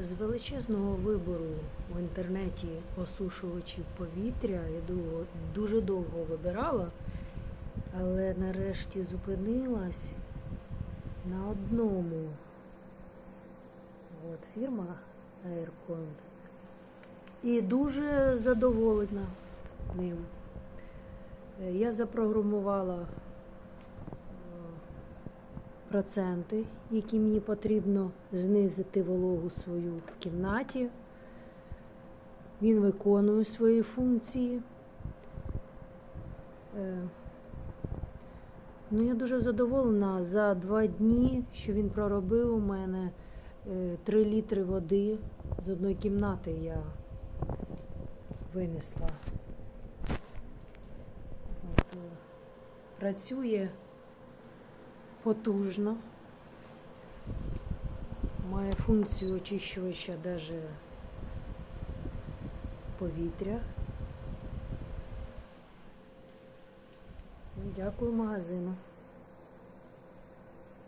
з величезного вибору в інтернеті осушувачів повітря. Я дуже довго вибирала, але нарешті зупинилась на одному. От фірма Aircond. І дуже задоволена ним. Е, Я запрограмувала проценти, які мені потрібно знизити вологу свою в кімнаті. Він виконує свої функції. Е, Ну, я дуже задоволена за два дні, що він проробив у мене 3 літри води з одної кімнати я винесла. От, е, працює потужно, має функцію очищувача навіть повітря. Дякую магазину.